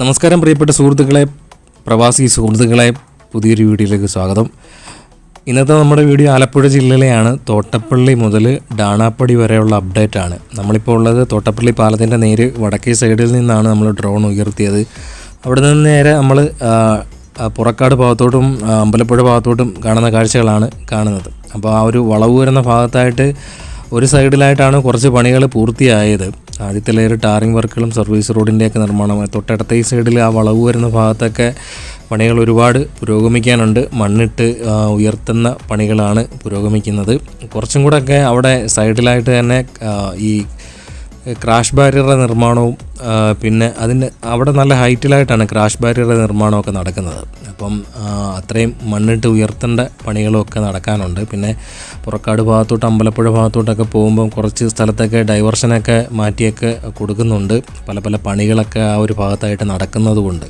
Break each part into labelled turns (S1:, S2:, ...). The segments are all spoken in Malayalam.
S1: നമസ്കാരം പ്രിയപ്പെട്ട സുഹൃത്തുക്കളെ പ്രവാസി സുഹൃത്തുക്കളെ പുതിയൊരു വീഡിയോയിലേക്ക് സ്വാഗതം. ഇന്നത്തെ നമ്മുടെ വീഡിയോ ആലപ്പുഴ ജില്ലയിലെയാണ്. തോട്ടപ്പള്ളി മുതൽ ഡാണാപ്പടി വരെയുള്ള അപ്ഡേറ്റ് ആണ്. നമ്മളിപ്പോൾ ഉള്ളത് തോട്ടപ്പള്ളി പാലത്തിന്റെ നേര് വടക്കേ സൈഡിൽ നിന്നാണ് നമ്മൾ ഡ്രോൺ ഉയർത്തിയത്. അവിടെ നിന്ന് നേരെ നമ്മൾ പുറക്കാട് ഭാഗത്തോട്ടും അമ്പലപ്പുഴ ഭാഗത്തോട്ടും കാണുന്ന കാഴ്ചകളാണ് കാണുന്നത്. അപ്പോൾ ആ ഒരു വളവ് വരുന്ന ഭാഗത്തായിട്ട് ഒരു സൈഡിലായിട്ടാണ് കുറച്ച് പണികൾ പൂർത്തിയായത്. ആദ്യത്തെ ലെയർ ടാറിംഗ് വർക്കുകളും സർവീസ് റോഡിന്റെയൊക്കെ നിർമ്മാണം തൊട്ടടുത്ത ഈ സൈഡിൽ ആ വളവ് വരുന്ന ഭാഗത്തൊക്കെ പണികൾ ഒരുപാട് പുരോഗമിക്കാനുണ്ട്. മണ്ണിട്ട് ഉയർത്തുന്ന പണികളാണ് പുരോഗമിക്കുന്നത്. കുറച്ചും കൂടെയൊക്കെ അവിടെ സൈഡിലായിട്ട് തന്നെ ഈ ക്രാഷ് ബാരിയറുടെ നിർമ്മാണവും പിന്നെ അതിന് അവിടെ നല്ല ഹൈറ്റിലായിട്ടാണ് ക്രാഷ് ബാരിയറുടെ നിർമ്മാണമൊക്കെ നടക്കുന്നത്. അപ്പം അത്രയും മണ്ണിട്ട് ഉയർത്തേണ്ട പണികളൊക്കെ നടക്കാനുണ്ട്. പിന്നെ പുറക്കാട് ഭാഗത്തോട്ട് അമ്പലപ്പുഴ ഭാഗത്തോട്ടൊക്കെ പോകുമ്പം കുറച്ച് സ്ഥലത്തൊക്കെ ഡൈവർഷനൊക്കെ മാറ്റിയൊക്കെ കൊടുക്കുന്നുണ്ട്. പല പല പണികളൊക്കെ ആ ഒരു ഭാഗത്തായിട്ട് നടക്കുന്നതുകൊണ്ട്.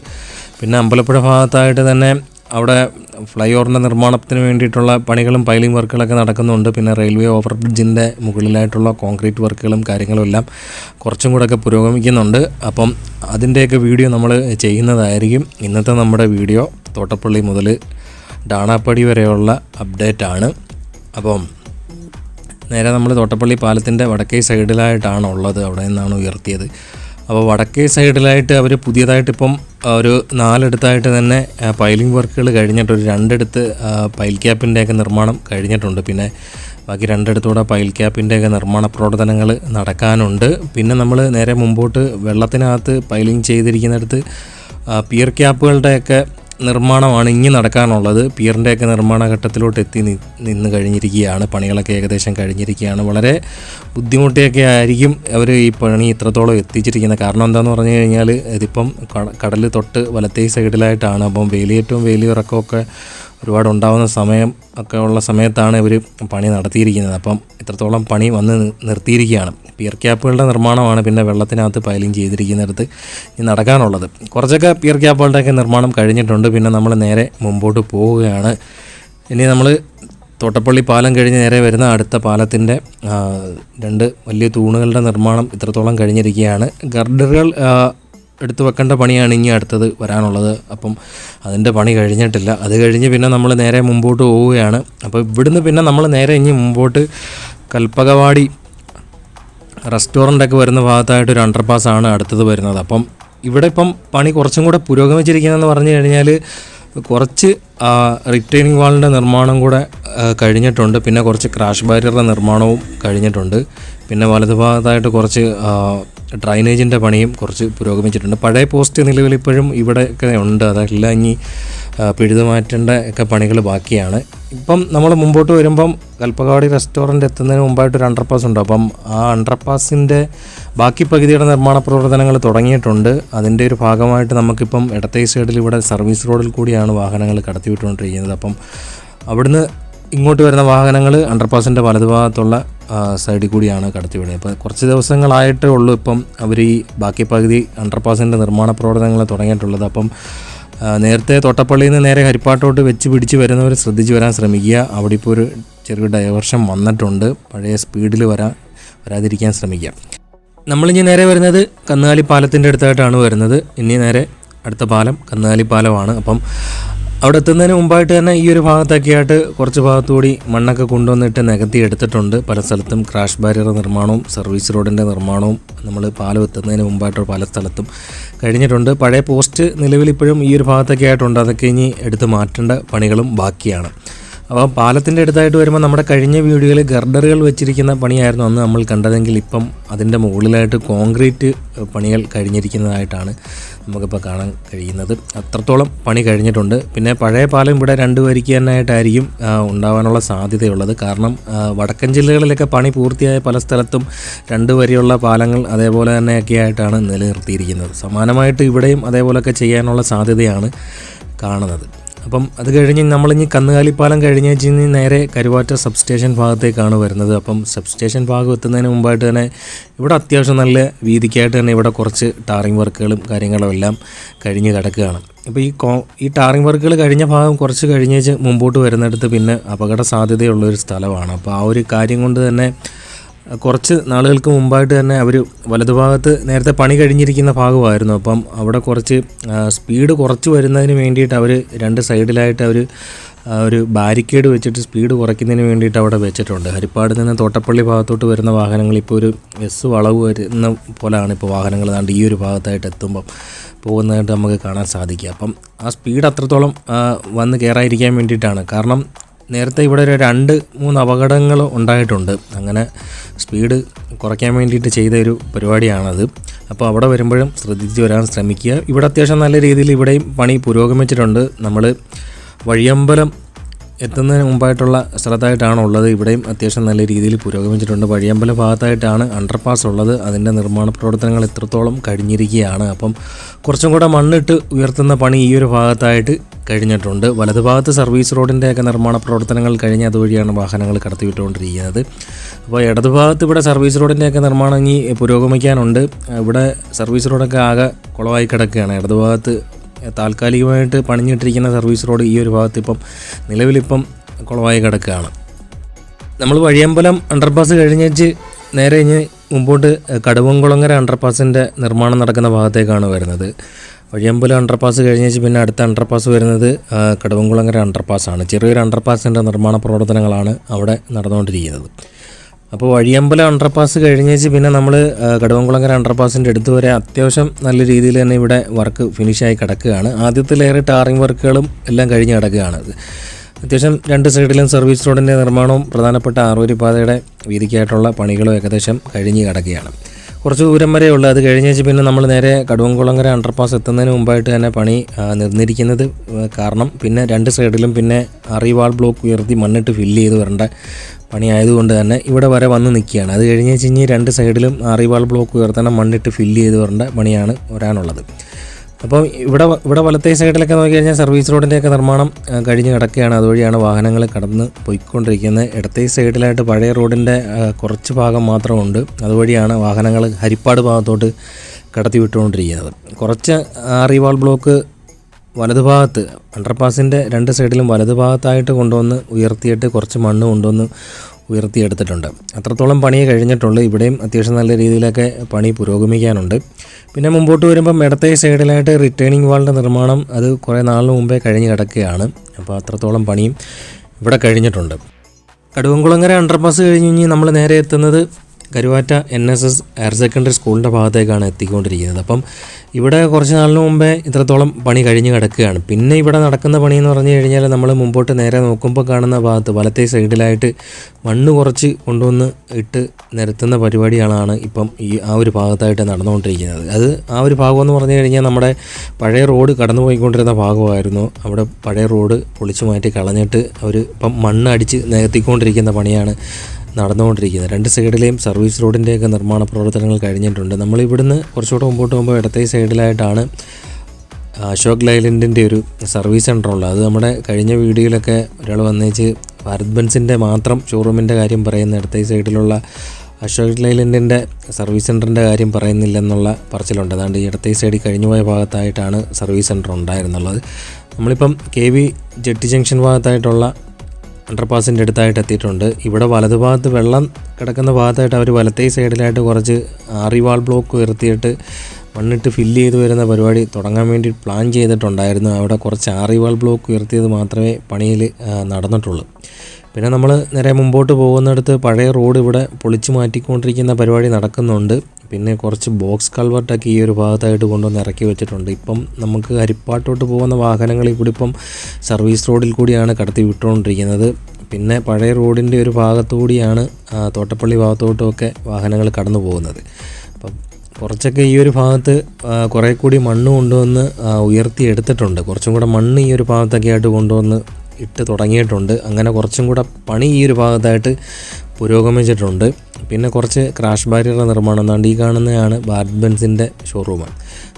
S1: പിന്നെ അമ്പലപ്പുഴ ഭാഗത്തായിട്ട് തന്നെ അവിടെ ഫ്ലൈ ഓവറിന്റെ നിർമ്മാണത്തിന് വേണ്ടിയിട്ടുള്ള പണികളും പൈലിംഗ് വർക്കുകളൊക്കെ നടക്കുന്നുണ്ട്. പിന്നെ റെയിൽവേ ഓവർ ബ്രിഡ്ജിന്റെ മുകളിലായിട്ടുള്ള കോൺക്രീറ്റ് വർക്കുകളും കാര്യങ്ങളും എല്ലാം കുറച്ചും കൂടെയൊക്കെ പുരോഗമിക്കുന്നുണ്ട്. അപ്പം അതിന്റെയൊക്കെ വീഡിയോ നമ്മൾ ചെയ്യുന്നതായിരിക്കും. ഇന്നത്തെ നമ്മുടെ വീഡിയോ തോട്ടപ്പള്ളി മുതൽ ഡാണാപ്പടി വരെയുള്ള അപ്ഡേറ്റ് ആണ്. അപ്പം നേരെ നമ്മൾ തോട്ടപ്പള്ളി പാലത്തിന്റെ വടക്കേ സൈഡിലായിട്ടാണ് ഉള്ളത്. അവിടെ നിന്നാണ് ഉയർത്തിയത്. അപ്പോൾ വടക്കേ സൈഡിലായിട്ട് അവർ പുതിയതായിട്ട് ഇപ്പം ഒരു നാലെടുത്തായിട്ട് തന്നെ പൈലിംഗ് വർക്കുകൾ കഴിഞ്ഞിട്ട് ഒരു രണ്ടെടുത്ത് പൈൽ ക്യാപ്പിന്റെയൊക്കെ നിർമ്മാണം കഴിഞ്ഞിട്ടുണ്ട്. പിന്നെ ബാക്കി രണ്ടിടത്തൂടെ പൈൽ ക്യാപ്പിന്റെയൊക്കെ നിർമ്മാണ പ്രവർത്തനങ്ങൾ നടക്കാനുണ്ട്. പിന്നെ നമ്മൾ നേരെ മുമ്പോട്ട് വെള്ളത്തിനകത്ത് പൈലിംഗ് ചെയ്തിരിക്കുന്നിടത്ത് പിയർ ക്യാപ്പുകളുടെയൊക്കെ നിർമ്മാണമാണ് ഇനി നടക്കാനുള്ളത്. പിയറിന്റെയൊക്കെ നിർമ്മാണ ഘട്ടത്തിലോട്ട് എത്തി നിന്ന് കഴിഞ്ഞിരിക്കുകയാണ്. പണികളൊക്കെ ഏകദേശം കഴിഞ്ഞിരിക്കുകയാണ്. വളരെ ബുദ്ധിമുട്ടിയൊക്കെ ആയിരിക്കും അവർ ഈ പണി ഇത്രത്തോളം എത്തിച്ചിരിക്കുന്നത് കാരണം എന്താണെന്ന് പറഞ്ഞു കഴിഞ്ഞാൽ ഇതിപ്പം കടൽ തൊട്ട് വലത്തേ സൈഡിലായിട്ടാണ്. അപ്പം വേലിയേറ്റവും വേലിയിറക്കമൊക്കെ ഒരുപാട് ഉണ്ടാകുന്ന സമയം ഒക്കെ ഉള്ള സമയത്താണ് ഇവർ പണി നടത്തിയിരിക്കുന്നത്. അപ്പം ഇത്രത്തോളം പണി വന്ന് നിർത്തിയിരിക്കുകയാണ്. പിയർ ക്യാപ്പുകളുടെ നിർമ്മാണമാണ് പിന്നെ വെള്ളത്തിനകത്ത് പൈലിംഗ് ചെയ്തിരിക്കുന്നിടത്ത് ഇനി നടക്കാനുള്ളത്. കുറച്ചൊക്കെ പിയർ ക്യാപ്പുകളുടെയൊക്കെ നിർമ്മാണം കഴിഞ്ഞിട്ടുണ്ട്. പിന്നെ നമ്മൾ നേരെ മുമ്പോട്ട് പോവുകയാണ്. ഇനി നമ്മൾ തോട്ടപ്പള്ളി പാലം കഴിഞ്ഞ് നേരെ വരുന്ന അടുത്ത പാലത്തിന്റെ രണ്ട് വലിയ തൂണുകളുടെ നിർമ്മാണം ഇത്രത്തോളം കഴിഞ്ഞിരിക്കുകയാണ്. ഗർഡറുകൾ എടുത്തു വെക്കേണ്ട പണിയാണ് ഇനി അടുത്തത് വരാനുള്ളത്. അപ്പം അതിന്റെ പണി കഴിഞ്ഞിട്ടില്ല. അത് കഴിഞ്ഞ് പിന്നെ നമ്മൾ നേരെ മുമ്പോട്ട് പോവുകയാണ്. അപ്പോൾ ഇവിടുന്ന് പിന്നെ നമ്മൾ നേരെ ഇനി മുമ്പോട്ട് കൽപ്പകവാടി റെസ്റ്റോറന്റൊക്കെ വരുന്ന ഭാഗത്തായിട്ട് ഒരു അണ്ടർപാസ് ആണ് അടുത്തത് വരുന്നത്. അപ്പം ഇവിടെ ഇപ്പം പണി കുറച്ചും കൂടെ പുരോഗമിച്ചിരിക്കുന്നതെന്ന് പറഞ്ഞു കഴിഞ്ഞാൽ കുറച്ച് റിട്ടേണിംഗ് വാളിന്റെ നിർമ്മാണം കൂടെ കഴിഞ്ഞിട്ടുണ്ട്. പിന്നെ കുറച്ച് ക്രാഷ് ബാരിയറുടെ നിർമ്മാണവും കഴിഞ്ഞിട്ടുണ്ട്. പിന്നെ വലതുഭാഗത്തായിട്ട് കുറച്ച് ഡ്രൈനേജിന്റെ പണിയും കുറച്ച് പുരോഗമിച്ചിട്ടുണ്ട്. പഴയ പോസ്റ്റ് നിലവിൽ ഇപ്പോഴും ഇവിടെയൊക്കെ ഉണ്ട്. അതല്ല ഇനി പിഴുതു മാറ്റേണ്ട ഒക്കെ പണികൾ ബാക്കിയാണ്. ഇപ്പം നമ്മൾ മുമ്പോട്ട് വരുമ്പം കൽപ്പകാടി റെസ്റ്റോറന്റ് എത്തുന്നതിന് മുമ്പായിട്ട് ഒരു അണ്ടർപാസ് ഉണ്ട്. അപ്പം ആ അണ്ടർപാസിന്റെ ബാക്കി പകുതിയുടെ നിർമ്മാണ പ്രവർത്തനങ്ങൾ തുടങ്ങിയിട്ടുണ്ട്. അതിന്റെ ഒരു ഭാഗമായിട്ട് നമുക്കിപ്പം ഇടത്തേ സൈഡിൽ ഇവിടെ സർവീസ് റോഡിൽ കൂടിയാണ് വാഹനങ്ങൾ കടത്തിവിട്ടുകൊണ്ടിരിക്കുന്നത്. അപ്പം അവിടുന്ന് ഇങ്ങോട്ട് വരുന്ന വാഹനങ്ങൾ അണ്ടർപാസിന്റെ വലതുഭാഗത്തുള്ള സൈഡിൽ കൂടിയാണ് കടത്തിവിടുന്നത്. അപ്പോൾ കുറച്ച് ദിവസങ്ങളായിട്ടേ ഉള്ളൂ ഇപ്പം അവർ ഈ ബാക്കി പകുതി അണ്ടർപാസിന്റെ നിർമ്മാണ പ്രവർത്തനങ്ങൾ തുടങ്ങിയിട്ടുള്ളത്. അപ്പം നേരത്തെ തോട്ടപ്പള്ളിയിൽ നിന്ന് നേരെ ഹരിപ്പാട്ടോട്ട് വെച്ച് പിടിച്ച് വരുന്നവർ ശ്രദ്ധിച്ച് വരാൻ ശ്രമിക്കുക. അവിടെ ഇപ്പോൾ ഒരു ചെറിയ ഡൈവർഷൻ വന്നിട്ടുണ്ട്. പഴയ സ്പീഡിൽ വരാൻ വരാതിരിക്കാൻ ശ്രമിക്കുക. നമ്മളിനി നേരെ വരുന്നത് കന്നുകാലി പാലത്തിന്റെ അടുത്തായിട്ടാണ് വരുന്നത്. ഇനി നേരെ അടുത്ത പാലം കന്നുകാലി പാലമാണ്. അപ്പം അവിടെ എത്തുന്നതിന് മുമ്പായിട്ട് തന്നെ ഈ ഒരു ഭാഗത്തൊക്കെ ആയിട്ട് കുറച്ച് ഭാഗത്തുകൂടി മണ്ണൊക്കെ കൊണ്ടുവന്നിട്ട് നികത്തി എടുത്തിട്ടുണ്ട്. പല സ്ഥലത്തും ക്രാഷ് ബാരിയർ നിർമ്മാണവും സർവീസ് റോഡിന്റെ നിർമ്മാണവും നമ്മൾ പാലം എത്തുന്നതിന് മുമ്പായിട്ട് പല സ്ഥലത്തും കഴിഞ്ഞിട്ടുണ്ട്. പഴയ പോസ്റ്റ് നിലവിൽ ഇപ്പോഴും ഈ ഒരു ഭാഗത്തൊക്കെ ആയിട്ടുണ്ട് അതൊക്കെ ഇനി എടുത്ത് മാറ്റേണ്ട പണികളും ബാക്കിയാണ്. അപ്പോൾ പാലത്തിന്റെ അടുത്തായിട്ട് വരുമ്പോൾ നമ്മുടെ കഴിഞ്ഞ വീഡിയോയിൽ ഗർഡറുകൾ വെച്ചിരിക്കുന്ന പണിയായിരുന്നു അന്ന് നമ്മൾ കണ്ടതെങ്കിൽ ഇപ്പം അതിന്റെ മുകളിലായിട്ട് കോൺക്രീറ്റ് പണികൾ കഴിഞ്ഞിരിക്കുന്നതായിട്ടാണ് നമുക്കിപ്പോൾ കാണാൻ കഴിയുന്നത്. അത്രത്തോളം പണി കഴിഞ്ഞിട്ടുണ്ട്. പിന്നെ പഴയ പാലം ഇവിടെ രണ്ട് വരിക്ക് തന്നെയായിട്ടായിരിക്കും ഉണ്ടാവാനുള്ള സാധ്യതയുള്ളത്. കാരണം വടക്കൻ ജില്ലകളിലൊക്കെ പണി പൂർത്തിയായ പല സ്ഥലത്തും രണ്ട് വരിയുള്ള പാലങ്ങൾ അതേപോലെ തന്നെയൊക്കെ ആയിട്ടാണ് നിലനിർത്തിയിരിക്കുന്നത്. സമാനമായിട്ട് ഇവിടെയും അതേപോലെയൊക്കെ ചെയ്യാനുള്ള സാധ്യതയാണ് കാണുന്നത്. അപ്പം അത് കഴിഞ്ഞ് നമ്മളിനി കന്നുകാലിപ്പാലം കഴിഞ്ഞ് വെച്ച് നേരെ കരുവാറ്റ സബ് സ്റ്റേഷൻ ഭാഗത്തേക്കാണ് വരുന്നത്. അപ്പം സബ് സ്റ്റേഷൻ ഭാഗം എത്തുന്നതിന് മുമ്പായിട്ട് തന്നെ ഇവിടെ അത്യാവശ്യം നല്ല വീതിക്കായിട്ട് തന്നെ ഇവിടെ കുറച്ച് ടാറിംഗ് വർക്കുകളും കാര്യങ്ങളും എല്ലാം കഴിഞ്ഞ് കിടക്കുകയാണ്. അപ്പോൾ ഈ കോ ഈ ടാറിംഗ് വർക്കുകൾ കഴിഞ്ഞ ഭാഗം കുറച്ച് കഴിഞ്ഞേച്ച് മുമ്പോട്ട് വരുന്നിടത്ത് പിന്നെ അപകട സാധ്യതയുള്ളൊരു സ്ഥലമാണ്. അപ്പോൾ ആ ഒരു കാര്യം കൊണ്ട് തന്നെ കുറച്ച് നാളുകൾക്ക് മുമ്പായിട്ട് തന്നെ അവർ വലതുഭാഗത്ത് നേരത്തെ പണി കഴിഞ്ഞിരിക്കുന്ന ഭാഗമായിരുന്നു. അപ്പം അവിടെ കുറച്ച് സ്പീഡ് കുറച്ച് വരുന്നതിന് വേണ്ടിയിട്ട് അവർ രണ്ട് സൈഡിലായിട്ട് അവർ ഒരു ബാരിക്കേഡ് വെച്ചിട്ട് സ്പീഡ് കുറയ്ക്കുന്നതിന് വേണ്ടിയിട്ട് അവിടെ വെച്ചിട്ടുണ്ട്. ഹരിപ്പാട് നിന്ന് തോട്ടപ്പള്ളി ഭാഗത്തോട്ട് വരുന്ന വാഹനങ്ങൾ ഇപ്പോൾ ഒരു എസ് വളവ് വരുന്ന പോലെയാണ് ഇപ്പോൾ വാഹനങ്ങൾ ദാണ്ട് ഈ ഒരു ഭാഗത്തായിട്ട് എത്തുമ്പം പോകുന്നതായിട്ട് നമുക്ക് കാണാൻ സാധിക്കുക. അപ്പം ആ സ്പീഡ് അത്രത്തോളം വന്ന് കയറാതിരിക്കാൻ വേണ്ടിയിട്ടാണ്. കാരണം നേരത്തെ ഇവിടെ ഒരു രണ്ട് മൂന്ന് അപകടങ്ങൾ ഉണ്ടായിട്ടുണ്ട്. അങ്ങനെ സ്പീഡ് കുറയ്ക്കാൻ വേണ്ടിയിട്ട് ചെയ്ത ഒരു പരിപാടിയാണത്. അപ്പോൾ അവിടെ വരുമ്പോഴും ശ്രദ്ധിച്ച് വരാൻ ശ്രമിക്കുക. ഇവിടെ അത്യാവശ്യം നല്ല രീതിയിൽ ഇവിടെയും പണി പുരോഗമിച്ചിട്ടുണ്ട്. നമ്മൾ വഴിയമ്പലം എത്തുന്നതിന് മുമ്പായിട്ടുള്ള സ്ഥലത്തായിട്ടാണ് ഉള്ളത്. ഇവിടെയും അത്യാവശ്യം നല്ല രീതിയിൽ പുരോഗമിച്ചിട്ടുണ്ട്. വഴിയമ്പല ഭാഗത്തായിട്ടാണ് അണ്ടർപാസ് ഉള്ളത്. അതിന്റെ നിർമ്മാണ പ്രവർത്തനങ്ങൾ എത്രത്തോളം കഴിഞ്ഞിരിക്കുകയാണ്. അപ്പം കുറച്ചും കൂടെ മണ്ണിട്ട് ഉയർത്തുന്ന പണി ഈ ഒരു ഭാഗത്തായിട്ട് കഴിഞ്ഞിട്ടുണ്ട്. വലതുഭാഗത്ത് സർവീസ് റോഡിന്റെയൊക്കെ നിർമ്മാണ പ്രവർത്തനങ്ങൾ കഴിഞ്ഞ് അതുവഴിയാണ് വാഹനങ്ങൾ കടത്തിവിട്ടുകൊണ്ടിരിക്കുന്നത്. അപ്പോൾ ഇടതുഭാഗത്ത് ഇവിടെ സർവീസ് റോഡിന്റെയൊക്കെ നിർമ്മാണം ഇനി പുരോഗമിക്കാനുണ്ട്. ഇവിടെ സർവീസ് റോഡൊക്കെ ആകെ കുളമായി കിടക്കുകയാണ്. ഇടതുഭാഗത്ത് താൽക്കാലികമായിട്ട് പണിഞ്ഞിട്ടിരിക്കുന്ന സർവീസ് റോഡ് ഈ ഒരു ഭാഗത്ത് ഇപ്പം നിലവിലിപ്പം കുളമായി കിടക്കുകയാണ്. നമ്മൾ വഴിയമ്പലം അണ്ടർപാസ് കഴിഞ്ഞേച്ച് നേരെ ഇനി മുമ്പോട്ട് കടുവംകുളങ്ങര അണ്ടർപാസിന്റെ നിർമ്മാണം നടക്കുന്ന ഭാഗത്തേക്കാണ് വരുന്നത്. വഴിയമ്പലം അണ്ടർപാസ് കഴിഞ്ഞേച്ച് പിന്നെ അടുത്ത അണ്ടർപാസ് വരുന്നത് കടവംകുളങ്ങര അണ്ടർപാസാണ് ചെറിയൊരു അണ്ടർപാസിന്റെ നിർമ്മാണ പ്രവർത്തനങ്ങളാണ് അവിടെ നടന്നുകൊണ്ടിരിക്കുന്നത്. അപ്പോൾ വഴിയമ്പലം അണ്ടർപാസ് കഴിഞ്ഞേച്ച് പിന്നെ നമ്മൾ കടുവംകുളങ്ങര അണ്ടർപാസിന്റെ അടുത്ത് വരെ അത്യാവശ്യം നല്ല രീതിയിൽ തന്നെ ഇവിടെ വർക്ക് ഫിനിഷായി കിടക്കുകയാണ്. ആദ്യത്തെ ലെയർ ടാറിങ് വർക്കുകളും എല്ലാം കഴിഞ്ഞ് കിടക്കുകയാണ്. അത്യാവശ്യം രണ്ട് സൈഡിലും സർവീസ് റോഡിന്റെ നിർമ്മാണവും പ്രധാനപ്പെട്ട ആറൂരി പാതയുടെ വീതിക്കായിട്ടുള്ള പണികളും ഏകദേശം കഴിഞ്ഞ് കിടക്കുകയാണ്. കുറച്ച് ദൂരം വരെ ഉള്ളു. അത് കഴിഞ്ഞേച്ച് പിന്നെ നമ്മൾ നേരെ കടുവംകുളങ്ങര അണ്ടർപാസ് എത്തുന്നതിന് മുമ്പായിട്ട് തന്നെ പണി നിർന്നിരിക്കുന്നത് കാരണം പിന്നെ രണ്ട് സൈഡിലും പിന്നെ അറിവാൾ ബ്ലോക്ക് ഉയർത്തി മണ്ണിട്ട് ഫില്ല് ചെയ്ത് വരേണ്ട പണി ആയതുകൊണ്ട് തന്നെ ഇവിടെ വരെ വന്ന് നിൽക്കുകയാണ്. അത് കഴിഞ്ഞ് കഴിഞ്ഞ് രണ്ട് സൈഡിലും അറിവാൾ ബ്ലോക്ക് ഉയർത്തണം മണ്ണിട്ട് ഫില്ല് ചെയ്ത് വരേണ്ട പണിയാണ് വരാനുള്ളത്. അപ്പം ഇവിടെ ഇവിടെ വലത്തേ സൈഡിലൊക്കെ നോക്കി കഴിഞ്ഞാൽ സർവീസ് റോഡിന്റെയൊക്കെ നിർമ്മാണം കഴിഞ്ഞ് കിടക്കുകയാണ് അതുവഴിയാണ് വാഹനങ്ങൾ കടന്ന് പോയിക്കൊണ്ടിരിക്കുന്നത്. ഇടത്തേ സൈഡിലായിട്ട് പഴയ റോഡിന്റെ കുറച്ച് ഭാഗം മാത്രമുണ്ട്. അതുവഴിയാണ് വാഹനങ്ങൾ ഹരിപ്പാട് ഭാഗത്തോട്ട് കടത്തി വിട്ടുകൊണ്ടിരിക്കുന്നത്. കുറച്ച് ആറിവാൾ ബ്ലോക്ക് വലതുഭാഗത്ത് അണ്ടർപാസിന്റെ രണ്ട് സൈഡിലും വലതുഭാഗത്തായിട്ട് കൊണ്ടുവന്ന് ഉയർത്തിയിട്ട് കുറച്ച് മണ്ണ് കൊണ്ടുവന്ന് ഉയർത്തിയെടുത്തിട്ടുണ്ട്. അത്രത്തോളം പണി കഴിഞ്ഞിട്ടുള്ളൂ ഇവിടെയും അത്യാവശ്യം നല്ല രീതിയിലൊക്കെ പണി പുരോഗമിക്കാനുണ്ട്. പിന്നെ മുമ്പോട്ട് വരുമ്പോൾ ഇടത്തെ സൈഡിലായിട്ട് റിട്ടേണിംഗ് വാളിന്റെ നിർമ്മാണം അത് കുറേ നാളിന് മുമ്പേ കഴിഞ്ഞ് കിടക്കുകയാണ്. അപ്പോൾ അത്രത്തോളം പണിയും ഇവിടെ കഴിഞ്ഞിട്ടുണ്ട്. കടുവംകുളങ്ങര അണ്ടർപാസ് കഴിഞ്ഞ് കഴിഞ്ഞ് നമ്മൾ നേരെ എത്തുന്നത് Karuvatta N S S higher secondary സ്കൂളിന്റെ ഭാഗത്തേക്കാണ് എത്തിക്കൊണ്ടിരിക്കുന്നത്. അപ്പം ഇവിടെ കുറച്ച് നാളിന് മുമ്പേ ഇത്രത്തോളം പണി കഴിഞ്ഞ് കിടക്കുകയാണ്. പിന്നെ ഇവിടെ നടക്കുന്ന പണി എന്ന് പറഞ്ഞു കഴിഞ്ഞാൽ നമ്മൾ മുമ്പോട്ട് നേരെ നോക്കുമ്പോൾ കാണുന്ന ഭാഗത്ത് വലത്തെ സൈഡിലായിട്ട് മണ്ണ് കുറച്ച് കൊണ്ടുവന്ന് ഇട്ട് നിരത്തുന്ന പരിപാടികളാണ് ഇപ്പം ഈ ആ ഒരു ഭാഗത്തായിട്ട് നടന്നുകൊണ്ടിരിക്കുന്നത്. അത് ആ ഒരു ഭാഗമെന്ന് പറഞ്ഞു കഴിഞ്ഞാൽ നമ്മുടെ പഴയ റോഡ് കടന്നു പോയിക്കൊണ്ടിരുന്ന ഭാഗമായിരുന്നു. അവിടെ പഴയ റോഡ് പൊളിച്ചു മാറ്റി കളഞ്ഞിട്ട് അവർ ഇപ്പം മണ്ണ് അടിച്ച് നികത്തിക്കൊണ്ടിരിക്കുന്ന പണിയാണ് നടന്നുകൊണ്ടിരിക്കുന്നത്. രണ്ട് സൈഡിലെയും സർവീസ് റോഡിന്റെയൊക്കെ നിർമ്മാണ പ്രവർത്തനങ്ങൾ കഴിഞ്ഞിട്ടുണ്ട്. നമ്മളിവിടുന്ന് കുറച്ചുകൂടെ മുമ്പോട്ട് പോകുമ്പോൾ ഇടത്തെ സൈഡിലായിട്ടാണ് അശോക് ലൈലൻഡിന്റെ ഒരു സർവീസ് സെന്റർ ഉള്ളത്. അത് നമ്മുടെ കഴിഞ്ഞ വീഡിയോയിലൊക്കെ ഒരാൾ വന്നേച്ച് ഭാരത് ബെൻസിന്റെ മാത്രം ഷോറൂമിന്റെ കാര്യം പറയുന്ന ഇടത്തെ സൈഡിലുള്ള അശോക് ലൈലൻഡിന്റെ സർവീസ് സെന്ററിന്റെ കാര്യം പറയുന്നില്ലെന്നുള്ള പറച്ചിലുണ്ട്. അതാണ്ട് ഈ ഇടത്തെ സൈഡിൽ കഴിഞ്ഞുപോയ ഭാഗത്തായിട്ടാണ് സർവീസ് സെന്റർ ഉണ്ടായിരുന്നുള്ളത്. നമ്മളിപ്പം കെ വി ജെട്ടി ജംഗ്ഷൻ ഭാഗത്തായിട്ടുള്ള അണ്ടർപാസിന്റെ അടുത്തായിട്ട് എത്തിയിട്ടുണ്ട്. ഇവിടെ വലതുഭാഗത്ത് വെള്ളം കിടക്കുന്ന ഭാഗത്തായിട്ട് അവർ വലത്തേ സൈഡിലായിട്ട് കുറച്ച് ആറിവാൾ ബ്ലോക്ക് ഉയർത്തിയിട്ട് മണ്ണിട്ട് ഫില്ല് ചെയ്ത് വരുന്ന പരിപാടി തുടങ്ങാൻ വേണ്ടി പ്ലാൻ ചെയ്തിട്ടുണ്ടായിരുന്നു. അവിടെ കുറച്ച് ആറിവാൾ ബ്ലോക്ക് ഉയർത്തിയത് മാത്രമേ പണിയിൽ നടന്നിട്ടുള്ളൂ. പിന്നെ നമ്മൾ നേരെ മുമ്പോട്ട് പോകുന്നിടത്ത് പഴയ റോഡ് ഇവിടെ പൊളിച്ചു മാറ്റിക്കൊണ്ടിരിക്കുന്ന പരിപാടി നടക്കുന്നുണ്ട്. പിന്നെ കുറച്ച് ബോക്സ് കൾവർട്ടൊക്കെ ഈ ഒരു ഭാഗത്തായിട്ട് കൊണ്ടുവന്ന് ഇറക്കി വെച്ചിട്ടുണ്ട്. ഇപ്പം നമുക്ക് ഹരിപ്പാട്ടോട്ട് പോകുന്ന വാഹനങ്ങൾ ഇവിടെ ഇപ്പം സർവീസ് റോഡിൽ കൂടിയാണ് കടത്തി വിട്ടുകൊണ്ടിരിക്കുന്നത്. പിന്നെ പഴയ റോഡിന്റെ ഒരു ഭാഗത്തുകൂടിയാണ് തോട്ടപ്പള്ളി ഭാഗത്തോട്ടുമൊക്കെ വാഹനങ്ങൾ കടന്നു പോകുന്നത്. അപ്പം കുറച്ചൊക്കെ ഈ ഒരു ഭാഗത്ത് കുറേ കൂടി മണ്ണ് കൊണ്ടുവന്ന് ഉയർത്തിയെടുത്തിട്ടുണ്ട് കുറച്ചും കൂടെ മണ്ണ് ഈ ഒരു ഭാഗത്തൊക്കെ ആയിട്ട് കൊണ്ടുവന്ന് ഇട്ട് തുടങ്ങിയിട്ടുണ്ട്. അങ്ങനെ കുറച്ചും കൂടെ പണി ഈ ഒരു ഭാഗത്തായിട്ട് പുരോഗമിച്ചിട്ടുണ്ട്. പിന്നെ കുറച്ച് ക്രാഷ് ബാരിയറുടെ നിർമ്മാണം എന്നാണ്ട് ഈ കാണുന്നതാണ് ഭാരത് ബെൻസിന്റെ ഷോറൂമാണ്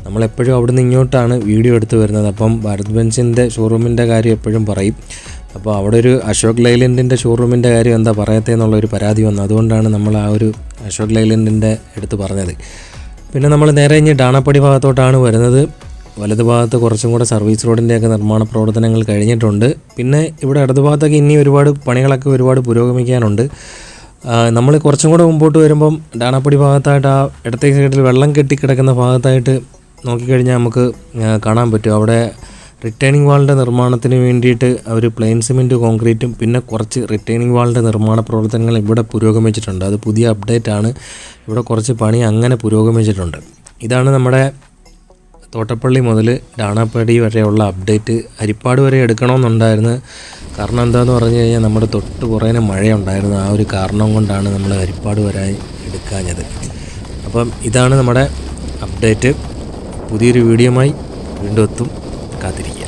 S1: നമ്മളെപ്പോഴും അവിടുന്ന് ഇങ്ങോട്ടാണ് വീഡിയോ എടുത്ത് വരുന്നത്. അപ്പം ഭാരത് ബെൻസിന്റെ ഷോറൂമിന്റെ കാര്യം എപ്പോഴും പറയും. അപ്പോൾ അവിടെ ഒരു അശോക് ലൈലൻഡിന്റെ ഷോറൂമിന്റെ കാര്യം എന്താ പറയത്തേന്നുള്ള ഒരു പരാതി വന്നു. അതുകൊണ്ടാണ് നമ്മൾ ആ ഒരു അശോക് ലൈലൻഡിന്റെ എടുത്ത് പറഞ്ഞത്. പിന്നെ നമ്മൾ നേരെ ഇനി ഡാണപ്പടി ഭാഗത്തോട്ടാണ് വരുന്നത്. വലതു ഭാഗത്ത് കുറച്ചും കൂടെ സർവീസ് റോഡിന്റെയൊക്കെ നിർമ്മാണ പ്രവർത്തനങ്ങൾ കഴിഞ്ഞിട്ടുണ്ട്. പിന്നെ ഇവിടെ ഇടതു ഭാഗത്തൊക്കെ ഇനി ഒരുപാട് പണികളൊക്കെ ഒരുപാട് പുരോഗമിക്കാനുണ്ട്. നമ്മൾ കുറച്ചും കൂടെ മുമ്പോട്ട് വരുമ്പം ഡാണാപ്പടി ഭാഗത്തായിട്ട് ആ ഇടത്തെ സൈഡിൽ വെള്ളം കെട്ടിക്കിടക്കുന്ന ഭാഗത്തായിട്ട് നോക്കിക്കഴിഞ്ഞാൽ നമുക്ക് കാണാൻ പറ്റും. അവിടെ റിട്ടേണിംഗ് വാളിന്റെ നിർമ്മാണത്തിന് വേണ്ടിയിട്ട് അവർ പ്ലെയിൻ സിമെന്റ് കോൺക്രീറ്റും പിന്നെ കുറച്ച് റിട്ടേണിംഗ് വാളിന്റെ നിർമ്മാണ പ്രവർത്തനങ്ങൾ ഇവിടെ പുരോഗമിച്ചിട്ടുണ്ട്. അത് പുതിയ അപ്ഡേറ്റ് ആണ്. ഇവിടെ കുറച്ച് പണി അങ്ങനെ പുരോഗമിച്ചിട്ടുണ്ട്. ഇതാണ് നമ്മുടെ തോട്ടപ്പള്ളി മുതൽ രാണാപ്പടി വരെയുള്ള അപ്ഡേറ്റ് ഹരിപ്പാട് വരെ എടുക്കണമെന്നുണ്ടായിരുന്നു. കാരണം എന്താണെന്ന് പറഞ്ഞു കഴിഞ്ഞാൽ നമ്മുടെ തൊട്ട് കുറേനെ മഴയുണ്ടായിരുന്നു. ആ ഒരു കാരണം കൊണ്ടാണ് നമ്മൾ ഹരിപ്പാട് വരെ എടുക്കാഞ്ഞത്. അപ്പം ഇതാണ് നമ്മുടെ അപ്ഡേറ്റ് പുതിയൊരു വീഡിയോയുമായി വീണ്ടും എത്തും. കാത്തിരിക്കുക